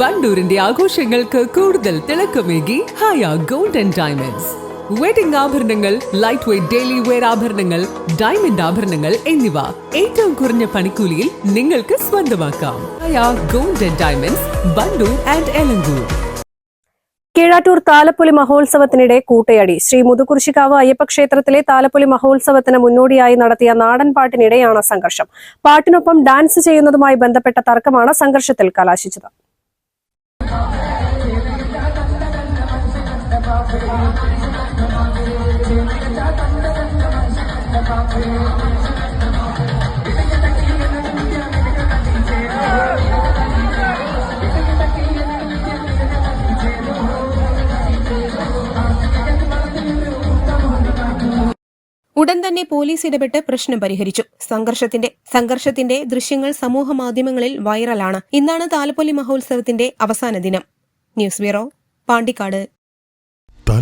വണ്ടൂരിന്റെ ആഘോഷങ്ങൾക്ക് കൂടുതൽ തിളക്കമേകി ഹായ ഗോൾഡൻ ഡയമണ്ട്സ്. വെഡിംഗ് ആഭരണങ്ങൾ ലൈറ്റ് വെയ്റ്റ് ഡെയിലി വെയർ ആഭരണങ്ങൾ ഡയമണ്ട് ആഭരണങ്ങൾ എന്നിവ ഏറ്റവും കുറഞ്ഞ പണിക്കൂലിയിൽ നിങ്ങൾക്ക് സ്വന്തമാക്കാം. Haya golden diamonds Bandur and Elankur. Keezhattoor Thalappoli മഹോത്സവത്തിനിടെ കൂട്ടയടി. ശ്രീ മുതുകുറിശിക്കാവ് അയ്യപ്പ ക്ഷേത്രത്തിലെ താലപ്പൊലി മഹോത്സവത്തിന് മുന്നോടിയായി നടത്തിയ നാടൻ പാട്ടിനിടെയാണ് സംഘർഷം. പാട്ടിനൊപ്പം ഡാൻസ് ചെയ്യുന്നതുമായി ബന്ധപ്പെട്ട തർക്കമാണ് സംഘർഷത്തിൽ കലാശിച്ചത്. ഉടൻ തന്നെ പോലീസ് ഇടപെട്ട് പ്രശ്നം പരിഹരിച്ചു. സംഘർഷത്തിന്റെ സംഘർഷത്തിന്റെ ദൃശ്യങ്ങൾ സമൂഹ മാധ്യമങ്ങളിൽ വൈറലാണ്. ഇന്നാണ് താലപ്പൊലി മഹോത്സവത്തിന്റെ അവസാന ദിനം. News bureau Pandikkad.